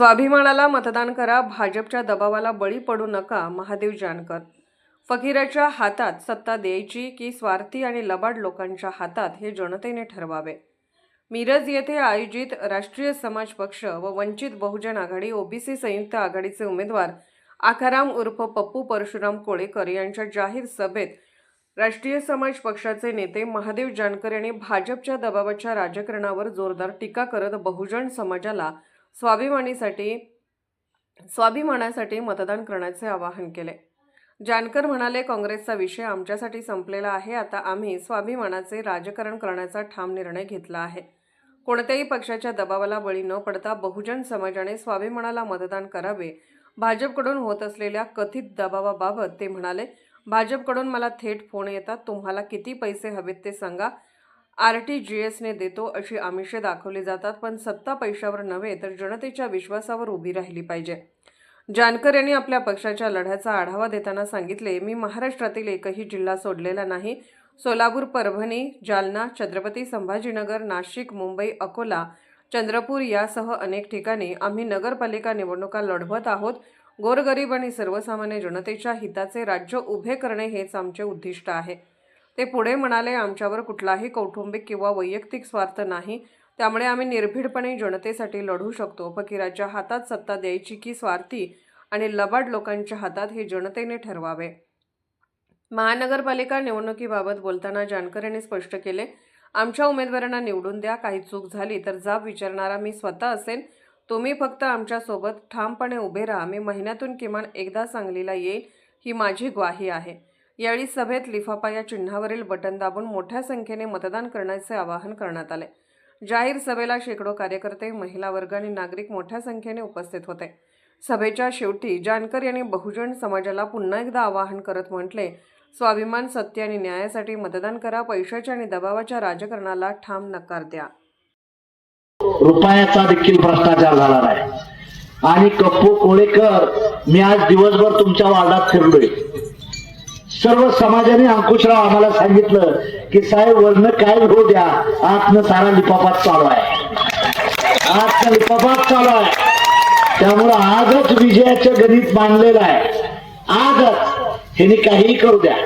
स्वाभिमानाला मतदान करा भाजपच्या दबावाला बळी पडू नका महादेव जानकर. फकीराच्या हातात सत्ता द्यायची की स्वार्थी आणि लबाड लोकांच्या हातात हे जनतेने ठरवावे. मिरज येथे आयोजित राष्ट्रीय समाज पक्ष व वंचित बहुजन आघाडी ओबीसी संयुक्त आघाडीचे उमेदवार आकाराम उर्फ पप्पू परशुराम कोळेकर यांच्या जाहीर सभेत राष्ट्रीय समाज पक्षाचे नेते महादेव जानकर यांनी भाजपच्या दबावाच्या राजकारणावर जोरदार टीका करत बहुजन समाजाला स्वाभिमानीसाठी स्वाभिमानासाठी मतदान करण्याचे आवाहन केले. जानकर म्हणाले काँग्रेसचा विषय आमच्यासाठी संपलेला आहे. आता आम्ही स्वाभिमानाचे राजकारण करण्याचा ठाम निर्णय घेतला आहे. कोणत्याही पक्षाच्या दबावाला बळी न पडता बहुजन समाजाने स्वाभिमानाला मतदान करावे. भाजपकडून होत असलेल्या कथित दबावाबाबत ते म्हणाले भाजपकडून मला थेट फोन येतात. तुम्हाला किती पैसे हवेत ते सांगा. आर टी जी एसने देतो अशी आमिषे दाखवली जातात पण सत्ता पैशावर नव्हे तर जनतेच्या विश्वासावर उभी राहिली पाहिजे. जानकर यांनी आपल्या पक्षाच्या लढ्याचा आढावा देताना सांगितले मी महाराष्ट्रातील एकही जिल्हा सोडलेला नाही. सोलापूर परभणी जालना छत्रपती संभाजीनगर नाशिक मुंबई अकोला चंद्रपूर यासह अनेक ठिकाणी आम्ही नगरपालिका निवडणुका लढवत आहोत. गोरगरीब आणि सर्वसामान्य जनतेच्या हिताचे राज्य उभे करणे हेच आमचे उद्दिष्ट आहे. ते पुढे म्हणाले आमच्यावर कुठलाही कौटुंबिक किंवा वैयक्तिक स्वार्थ नाही. त्यामुळे आम्ही निर्भीडपणे जनतेसाठी लढू शकतो. फकीराच्या हातात सत्ता द्यायची की स्वार्थी आणि लबाड लोकांच्या हातात हे जनतेने ठरवावे. महानगरपालिका निवडणुकीबाबत बोलताना जानकर यांनी स्पष्ट केले आमच्या उमेदवारांना निवडून द्या काही चूक झाली तर जाब विचारणारा मी स्वतः असेन. तुम्ही फक्त आमच्यासोबत ठामपणे उभे राहा. मी महिन्यातून किमान एकदा सांगलीला येईल ही माझी ग्वाही आहे. यावेळी सभेत लिफाफा या चिन्हावरील बटन दाबून मोठ्या संख्येने मतदान करण्याचे आवाहन करण्यात आले. जाहीर सभेला शेकडो कार्यकर्ते महिला वर्ग आणि नागरिक मोठ्या संख्येने उपस्थित होते. सभेच्या शेवटी जानकर यांनी बहुजन समाजाला पुन्हा एकदा आवाहन करत म्हटले स्वाभिमान सत्य आणि न्यायासाठी मतदान करा पैशाच्या आणि दबावाच्या राजकारणाला ठाम नकार द्या. रुपयाचा देखील भ्रष्टाचार झाला नाही. आणि कप्पू कोळेकर मी आज दिवसभर तुमच्या वार्डात फिरलोय. सर्व समाजाने अंकुशराव आम्हाला सांगितलं की साहेब वर्ण काय हो द्या आतनं सारा लिपापात चालू आहे. आजचा लिपापात चालू आहे. त्यामुळं आजच विजयाचं गणित मांडलेलं आहे. आजच. हिने काहीही करू द्या.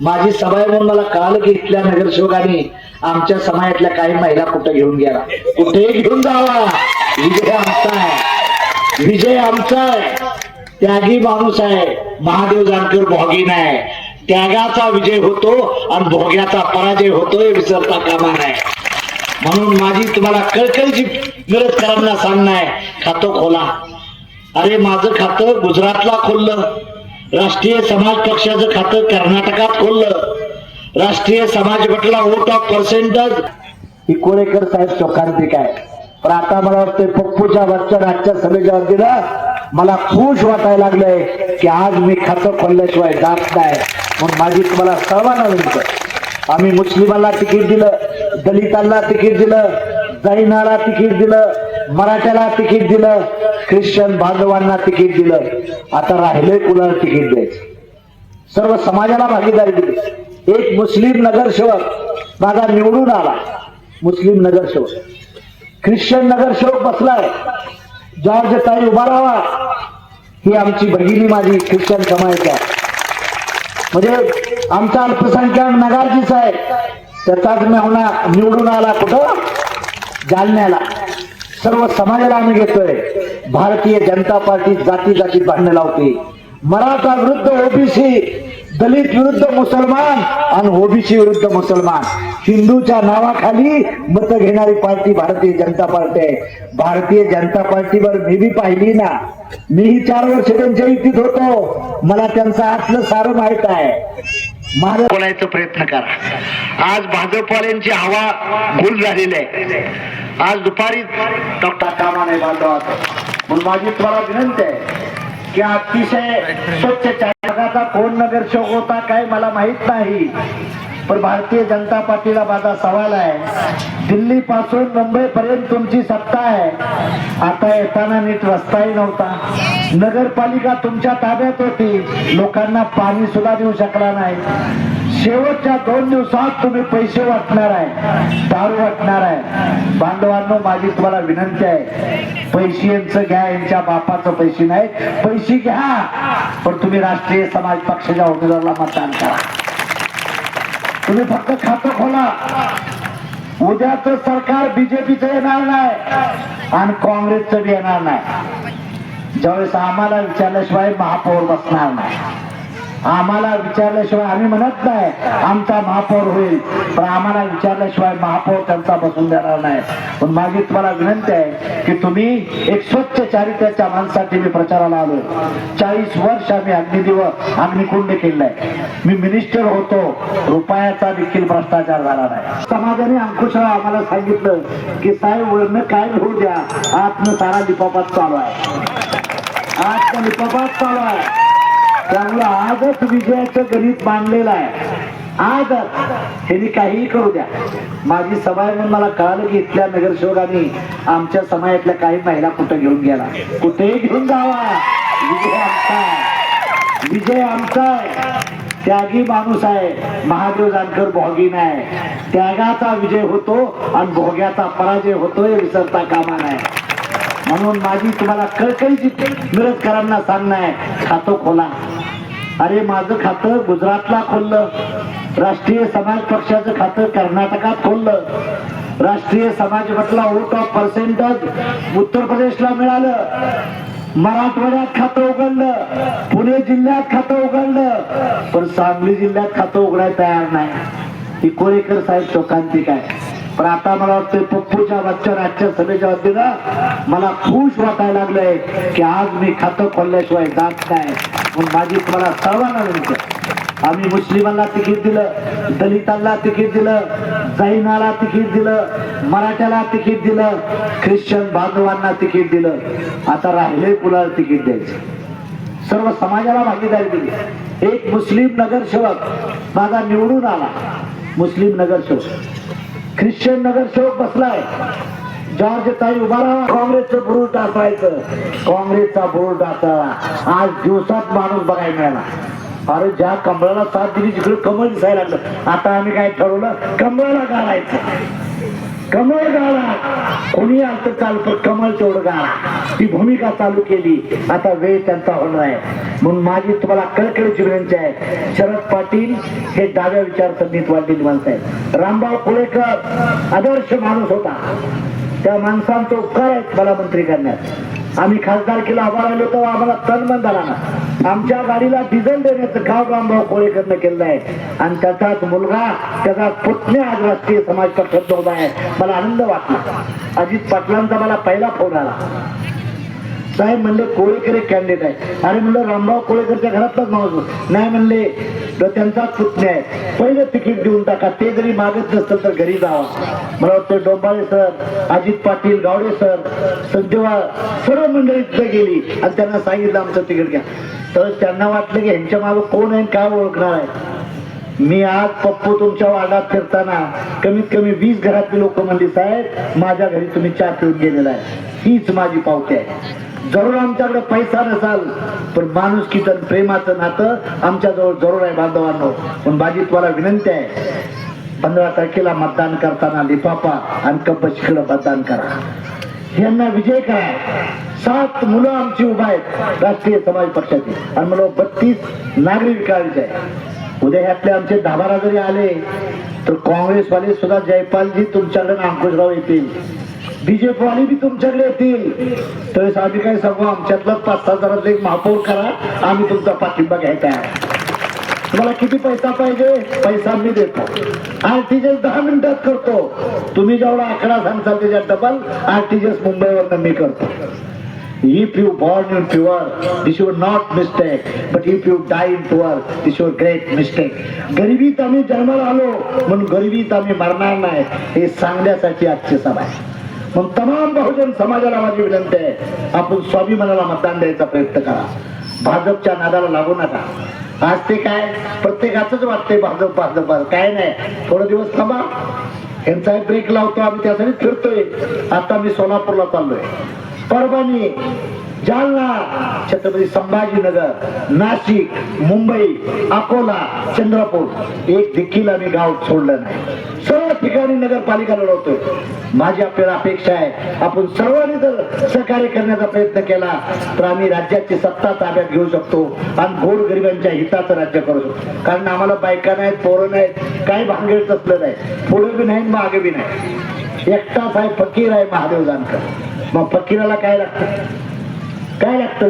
माझी सभा आहे म्हणून मला कळालं की इथल्या नगरसेवकांनी. आमच्या समाजातल्या काही महिला कुठे घेऊन गेला? कुठेही घेऊन जावा? विजय आमचा आहे. विजय आमचा आहे. त्यागी माणूस आहे. महादेव जानकर भोगी आहे. त्यागाचा विजय होतो आणि भोग्याचा पराजय होतोय विसरता कामा नाही म्हणून माझी तुम्हाला कळकळीची विरोधकरांना सांगणं आहे. खातं खोला. अरे माझं खातं गुजरातला खोललं. राष्ट्रीय समाज पक्षाचं खातं कर्नाटकात खोललं. राष्ट्रीय समाज गटला वोट ऑफ पर्सेंटेज ही कोळेकर साहेब चौकांतिक आहे. पण आता मला वाटतं पप्पूच्या वरच्या आजच्या सभेच्या वतीला मला खुश वाटायला लागलंय की आज मी खातं खोलल्याशिवाय जात नाही. म्हणून माझी तुम्हाला सर्वांना विनंती आम्ही मुस्लिमांना तिकीट दिलं दलितांना तिकीट दिलं जैनाला तिकीट दिलं मराठ्याला तिकीट दिलं ख्रिश्चन बांधवांना तिकीट दिलं. आता राहिले कुणाला तिकीट द्यायचं? सर्व समाजाला भागीदारी दिली. एक मुस्लिम नगरसेवक माझा निवडून आला. मुस्लिम नगरसेवक ख्रिश्चन नगरसेवक बसलाय. जॉर्ज ताई उभा राहावा ही आमची भगिनी माझी ख्रिश्चन समाजाची म्हणजे आमचा अल्पसंख्याक नगारजीच आहे. त्याचाच मेहना निवडून आला कुठं? जालन्याला. सर्व समाजाला आम्ही घेतोय. भारतीय जनता पार्टी जाती जाती भांडणं लावते. मराठा विरुद्ध ओबीसी दलित विरुद्ध मुसलमान आणि ओबीसी विरुद्ध मुसलमान. हिंदूच्या नावाखाली मत घेणारी पार्टी भारतीय जनता पार्टी आहे. भारतीय जनता पार्टीवर मी बी पाहिली ना. मीही चार वर्ष त्यांच्या युतीत होतो. मला त्यांचं आतलं सारं माहीत आहे. माझं बोलायचा प्रयत्न करा. आज भाजपवाल्यांची हवा गुल झालेली आहे. आज दुपारी डॉक्टर कामाने नाही बांधवात म्हणून माझी तुम्हाला विनंती आहे की अतिशय स्वच्छ जगाचा कोण नगरसेवक होता काय मला माहीत नाही. पण भारतीय जनता पार्टीला माझा सवाल आहे. दिल्ली पासून मुंबई पर्यंत तुमची सत्ता आहे. आता येताना नीट रस्ताही नव्हता. नगरपालिका तुमच्या ताब्यात होती. लोकांना पाणी सुद्धा देऊ शकला नाही. शेवटच्या दोन दिवसात तुम्ही पैसे वाटणार आहे. दारू वाटणार आहे. बांधवांनो माझी तुम्हाला विनंती आहे. पैसे यांचं घ्या यांच्या बापाचं पैसे नाही पैसे घ्या. पण तुम्ही राष्ट्रीय समाज पक्षाच्या उमेदवाराला मतदान करा. तुम्ही फक्त खातं खोला. उद्याच सरकार बीजेपीचं येणार नाही आणि काँग्रेसचं बी येणार नाही. ज्यावेळेस आम्हाला विचारल्याशिवाय महापौर बसणार नाही. आम्हाला विचारल्याशिवाय आम्ही म्हणत नाही आमचा महापौर होईल. पण आम्हाला विचारल्याशिवाय महापौर त्यांचा बसून देणार नाही. पण मागे तुम्हाला विनंती आहे की तुम्ही एक स्वच्छ चारित्र्याच्या माणसासाठी मी प्रचाराला आलो चाळीस वर्ष आम्ही अग्निदिव अग्निकुंड केलंय. मी मिनिस्टर होतो रुपयाचा देखील भ्रष्टाचार झाला नाही. समाजाने अंकुशराव आम्हाला सांगितलं की साहेब वर्ण काय होऊ द्या? आत्म सारा लिपापात चालू आहे. आत्म लिपापात चालू आहे. त्यामुळं आजच विजयाचं गणित मांडलेलं आहे. आजच त्यांनी काहीही करू द्या. माझी सभा आहे म्हणून मला कळालं की इथल्या नगरसेवकांनी आमच्या समाजातल्या काही महिला कुठं घेऊन गेला? कुठेही घेऊन जावा. विजय आमचा विजय आमचा आहे. त्यागी माणूस आहे. महादेव जानकर भोगी नाही त्यागाचा विजय होतो आणि भोग्याचा पराजय होतो हे विसरता कामा नाही म्हणून माझी तुम्हाला कळकळीची मिरजकरांना सांगणं आहे खातो खोला. अरे माझं खातं गुजरातला खोललं. राष्ट्रीय समाज पक्षाचं खातं कर्नाटकात खोललं. राष्ट्रीय समाज म्हटला वोट ऑफ पर्सेंटेज उत्तर प्रदेशला मिळालं. मराठवाड्यात खातं उघडलं. पुणे जिल्ह्यात खातं उघडलं. पण सांगली जिल्ह्यात खातं उघडायला तयार नाही. ही कोळेकर साहेब चौकांतिक आहे. पण आता मला वाटतं पप्पूच्या मागच्या राज्य सभेच्या वतीनं मला खुश वाटायला लागलंय की आज मी खातं खोलल्याशिवाय जात नाही. म्हणून माझी तुम्हाला सर्वांना विनंती आम्ही मुस्लिमांना तिकीट दिलं दलितांना तिकीट दिलं जैनाला तिकीट दिलं मराठ्याला तिकीट दिलं ख्रिश्चन बांधवांना तिकीट दिलं. आता राहिले कुणाला तिकीट द्यायचं? सर्व समाजाला भागीदारी दिली एक मुस्लिम नगरसेवक माझा निवडून आला. मुस्लिम नगरसेवक. ख्रिश्चन नगरसेवक बसलाय. जॉर्ज ताई उभा राहा काँग्रेसचं बुरुड टाकायचं काँग्रेसचा बुरुड टाकावा आज दिवसात माणूस बघायला मिळाला. अरे ज्या कमळाला साथ दिली तिकडे कमळ दिसायला लागलं. आता आम्ही काय ठरवलं? कमळाला गाळायचं कमळ गाळा कोणी आलं तर चालू पण कमळ तेवढं ती भूमिका चालू केली. आता वेळ त्यांचा होणार आहे. म्हणून माझी तुम्हाला कळकळीची विनंती आहे. शरद पाटील हे डाव्या विचारसरणीत वाढलेली माणसं आहेत. रामभाऊ कुळेकर आदर्श माणूस होता. त्या माणसांचा उपकार आहेत मला मंत्री करण्यात. आम्ही खासदार केला आभार आलो तेव्हा आम्हाला तनमन झाला ना. आमच्या गाडीला डिझेल देण्याचं काम रामभाऊ कोळेकरनं केलं आहे आणि त्याचाच मुलगा त्याचा पुतण्या आज राष्ट्रीय समाज पक्षात उभा आहे. मला आनंद वाटला. अजित पाटलांचा मला पहिला फोन आला. साहेब म्हणले कोळेकर एक कॅन्डिडेट आहे. अरे म्हणलं रामराव कोळेकरच्या घरातलाच माणूस नाही म्हणले तर त्यांचाच पुतण्या आहे. पहिलं तिकीट देऊन टाका. ते जरी मागत नसतं तर घरी जावा. मला वाटतं डोंबाळे सर अजित पाटील गावडे सर संजयवा सर्व मंडळी तिथे गेली. आणि त्यांना सांगितलं आमचं तिकीट घ्या. तर त्यांना वाटलं की ह्यांच्या मागं कोण आहे काय ओळखणार आहे. मी आज पप्पू तुमच्या वाडात फिरताना कमीत कमी वीस घरातली लोक म्हणली साहेब माझ्या घरी तुम्ही चहा पिऊन गेलेला आहे. हीच माझी पावती आहे. जरूर आमच्याकडे पैसा नसाल पण माणूस कितन प्रेमाचं नातं आमच्याजवळ जरूर आहे बांधवांनो. पण बाजी तुम्हाला विनंती आहे पंधरा तारखेला मतदान करताना लिफाफा आणि कपशिकडे मतदान करा. यांना विजय करा. सात मुलं आमची उभा आहेत राष्ट्रीय समाज पक्षाची. आणि मला बत्तीस नागरिक विकायचे आहे उद्या ह्यातले आमचे दहा बारा जरी आले तर काँग्रेसवाले सुद्धा जयपालजी तुमच्याकडे अंकुशराव येतील. डीजे पाणी बी तुमच्याकडे येतील तर आम्ही काय सांगू आमच्यातलं पाच सहा जणांचा एक महापौर करा आम्ही तुमचा पाठिंबा घ्यायचा आहे. तुम्हाला किती पैसा पाहिजे? पैसा मी देतो. आरटीजीएस दहा मिनिटात करतो. तुम्ही जेवढा आकडा सांगताल त्याच्या डबल आरटीजीएस मुंबईवरनं मी करतो. If you born in pure, this your not mistake. But if you die in pure, this your great mistake. गरिबीत आम्ही जन्माला आलो म्हणून गरिबीत आम्ही मरणार नाही हे सांगण्यासाठी आजची सभा आहे. मग तमाम बहुजन समाजाला माझी विनंती आहे आपण स्वाभिमानाला मतदान द्यायचा प्रयत्न करा. भाजपच्या नादाला लागू नका. आज ते काय प्रत्येकाच वाटतंय भाजप भाजप काय नाही थोडे दिवस थांबा. यांचा ब्रेक लावतो आम्ही त्यासाठी फिरतोय. आता मी सोलापूरला चाललोय. परभणी जालना छत्रपती संभाजीनगर नाशिक मुंबई अकोला चंद्रपूर. एक देखील आम्ही गाव सोडलं नाही. सर्व ठिकाणी नगरपालिका लढवतोय. माझी आपल्याला अपेक्षा आहे. आपण सर्वांनी जर सहकार्य करण्याचा प्रयत्न केला तर आम्ही राज्याची सत्ता ताब्यात घेऊ शकतो आणि गोरगरिबांच्या हिताचं राज्य करू शकतो. कारण आम्हाला बायका नाहीत पोरं नाहीत काही भांगेळ असलं नाही पुढे बी नाही मागे बी नाही एकटाच आहे फकीर आहे महादेव जानकर. मग फकीराला काय लागतं? काय लागतं?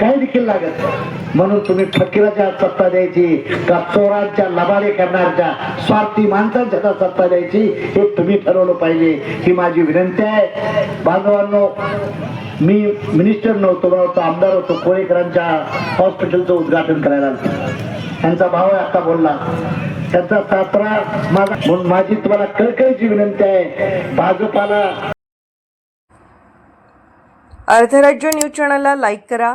काय देखील लागत म्हणून तुम्ही फकीराच्या सत्ता द्यायची का चोरांच्या लबाडे करणाऱ्या स्वार्थी माणसांच्या सत्ता द्यायची हे तुम्ही ठरवलं पाहिजे. ही माझी विनंती आहे. बांधवांनो मी मिनिस्टर नव्हतो होतो आमदार होतो. कोळेकरांच्या हॉस्पिटलचं उद्घाटन करायला त्यांचा भाव आता बोलला. त्यांचा सासरा माझा म्हणून माझी तुम्हाला कळकळीची विनंती आहे. भाजपाला अर्धराज्य न्यूज चॅनलला लाईक करा.